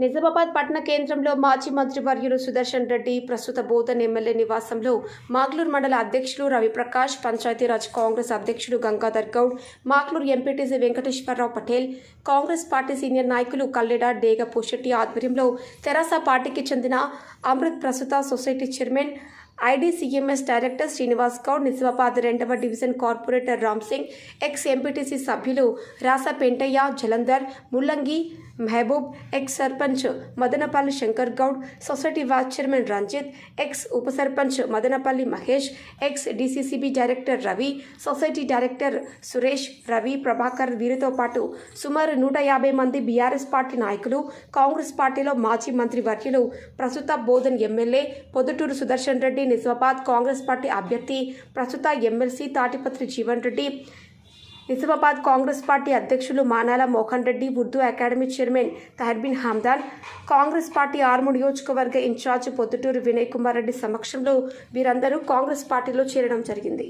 నిజామాబాద్ పట్టణ కేంద్రంలో మాజీ మంత్రి వర్యులు సుదర్శన్ రెడ్డి ప్రస్తుత బోధన్ ఎమ్మెల్యే నివాసంలో మాగ్లూరు మండల అధ్యక్షులు రవిప్రకాష్ పంచాయతీరాజ్ కాంగ్రెస్ అధ్యక్షుడు Gangadhar Goud Maglur MPTC Venkateswara Rao Patel Congress party senior నాయకులు కల్లెడ డేగ పోషెట్టి ఆధ్వర్యంలో తెరాస పార్టీకి చెందిన అమృత్ ప్రస్తుత society chairman IDCMS director Srinivas Goud Nizamabad రెండవ division corporator Ram Singh ex MPTC సభ్యులు Rasa Pentaiah Jalandhar Mullangi Mahabub ex sarpanch Madanapalli Shankar Goud society vice chairman Ranjith ex ఉప sarpanch Madanapalli Mahesh ex DCCB director Ravi society director Suresh Ravi Prabhakar వీరితో పాటు సుమారు నూట యాభై మంది BRS party నాయకులు కాంగ్రెస్ పార్టీలో మాజీ మంత్రి వర్యులు ప్రస్తుత బోధన్ ఎమ్మెల్యే పొద్దుటూరు సుదర్శన్ రెడ్డి నిజామాబాద్ కాంగ్రెస్ పార్టీ అభ్యర్థి ప్రస్తుత ఎమ్మెల్సీ తాటిపత్రి జీవన్ రెడ్డి నిజామాబాద్ కాంగ్రెస్ పార్టీ అధ్యక్షులు Manala Mohan Reddy Urdu academy chairman Taharbin Hamdan Congress party Armur నియోజకవర్గ ఇన్ఛార్జ్ పొద్దుటూరు వినయ్ కుమార్ రెడ్డి సమక్షంలో వీరందరూ కాంగ్రెస్ పార్టీలో చేరడం జరిగింది.